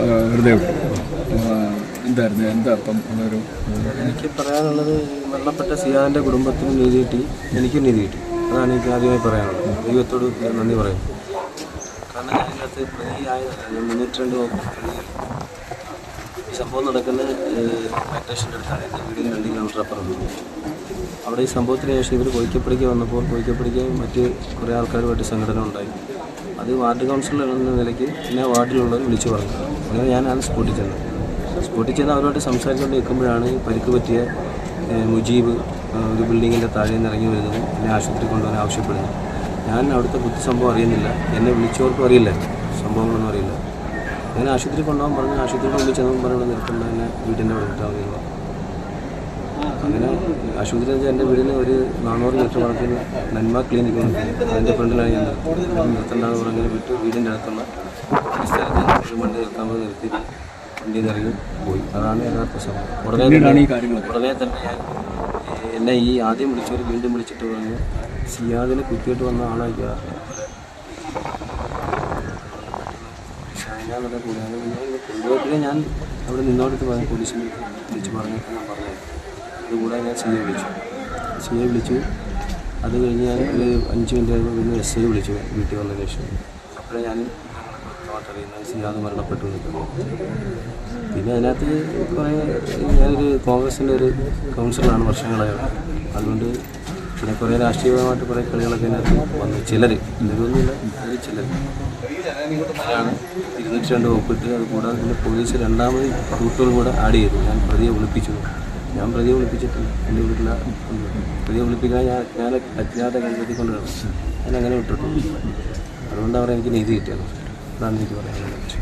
ആ, എന്തായിരുന്നു? എന്താ അപ്പം അതൊരു എനിക്ക് പറയാനുള്ളത് മരണപ്പെട്ട സിയാദിന്റെ കുടുംബത്തിന് നീതി കിട്ടി. എനിക്കും നീതി കിട്ടി. അതാണ് എനിക്ക് ആദ്യമായി പറയാനുള്ളത്. ദൈവത്തോട് നന്ദി പറയും കാരണം ഇതിനകത്ത് പ്രതിയായതല്ല ഞാൻ മുന്നൂറ്റി രണ്ട് ഈ സംഭവം നടക്കുന്ന ഫാക്ടേഷന്റെ അടുത്താണ് എന്റെ വീടിന് രണ്ട് കിലോമീറ്റർ അപ്പുറം അവിടെ ഈ സംഭവത്തിന് ശേഷം ഇവർ കോയിക്കപ്പടിക്ക് വന്നപ്പോൾ കോയിക്കപ്പടിക്ക് മറ്റ് കുറേ ആൾക്കാരുമായിട്ട് സംഘടന ഉണ്ടായി അത് വാർഡ് കൗൺസിലർ എന്ന നിലയ്ക്ക് എന്നെ വാർഡിലുള്ളവർ വിളിച്ചു പറഞ്ഞു. അങ്ങനെ ഞാനാണ് സ്പോട്ടിൽ ചെന്നത്. സ്പോട്ടിൽ ചെന്ന് അവരോട് സംസാരിച്ചുകൊണ്ട് നിൽക്കുമ്പോഴാണ് പരിക്ക് പറ്റിയ മുജീബ് ഒരു ബിൽഡിങ്ങിന്റെ താഴെ നിന്ന് ഇറങ്ങി വരുന്നത് എന്നെ ആശുപത്രി കൊണ്ടുപോകാൻ ആവശ്യപ്പെടുന്നു ഞാൻ അവിടുത്തെ കുത്തി സംഭവം അറിയുന്നില്ല. എന്നെ വിളിച്ചവർക്കും അറിയില്ല. സംഭവങ്ങളൊന്നും അറിയില്ല. അങ്ങനെ ആശുപത്രി കൊണ്ടുപോകാൻ പറഞ്ഞു. ആശുപത്രി കൊണ്ടുപോയി ചെന്നപ്പോൾ പറഞ്ഞു നിർത്തുമ്പോൾ എന്നെ വീട്ടിന്റെ അവിടെ പറഞ്ഞു. അങ്ങനെ ആശുപത്രി വെച്ചാൽ എന്റെ വീടിന് ഒരു നാനൂറ് മീറ്റർ കണക്കിന് നന്മ ക്ലിനിക് ഉണ്ട് അതിന്റെ ഫ്രണ്ടിലാണ് ഞാൻ നിർത്തുന്നത് പറഞ്ഞാൽ പറഞ്ഞ് വിട്ട് വീടിന്റെ അടുത്തുള്ള ഒരു സ്ഥലത്ത് വണ്ടി നിർത്താൻ നിർത്തി വണ്ടിയിൽ നിന്ന് ഇറങ്ങി പോയി. അതാണ് യഥാർത്ഥ സംഭവം. ഉടനെ ഉടനെ തന്നെ ഞാൻ എന്നെ ഈ ആദ്യം വിളിച്ചവർ വീണ്ടും വിളിച്ചിട്ട് പറഞ്ഞു സിയാദിനെ കുത്തിയിട്ട് വന്ന ആളായിരിക്കുക ഷൈന കൂടെ കൊണ്ടുപോയപ്പോഴേ ഞാൻ അവിടെ നിന്നോടത്ത് പറഞ്ഞു പോലീസിനെ വിളിച്ച് പറഞ്ഞിട്ട് ഞാൻ പറഞ്ഞു. അതുകൂടാതെ ഞാൻ സി എ വിളിച്ചു. സി എ വിളിച്ചു. അത് കഴിഞ്ഞ് ഞാൻ ഒരു അഞ്ച് മിനിറ്റ് കഴിയുമ്പോൾ പിന്നെ എസ് ഐ വിളിച്ചു വീട്ടിൽ വന്നതിന് ശേഷം. അപ്പോഴേ ഞാൻ അറിയുന്നത് സിയാദ് മരണപ്പെട്ടു പിന്നെ അതിനകത്ത് കുറേ ഞാനൊരു കോൺഗ്രസിന്റെ ഒരു കൗൺസിലറാണ് വർഷങ്ങളായ. അതുകൊണ്ട് പിന്നെ കുറേ രാഷ്ട്രീയപരമായിട്ട് കുറേ കളികളൊക്കെ അതിനകത്ത് വന്നു. ചിലർ ഇതൊന്നുമില്ല അതിൽ ചിലർ ആണ് ഇരുന്നൂറ്റി രണ്ട് ഒപ്പിട്ട് അത് കൂടാതെ പിന്നെ പോലീസ് രണ്ടാമത് റൂട്ടുകൾ കൂടെ ആഡ് ചെയ്തു. ഞാൻ പ്രതിയെ ഒളിപ്പിച്ചു ഞാൻ പ്രതിയെ വിളിപ്പിച്ചിട്ടില്ല. എന്റെ വീട്ടിലെ പ്രതിയെ വിളിപ്പിക്കാൻ ഞാൻ ഞാൻ അജ്ഞാത കണ്ടെത്തി കൊണ്ടുവരണം. ഞാൻ അങ്ങനെ വിട്ടിട്ടുണ്ട്. അതുകൊണ്ട് അവർ എനിക്ക് നീതി കിട്ടിയത്. അതാണ് എനിക്ക് പറയാനുള്ളത്.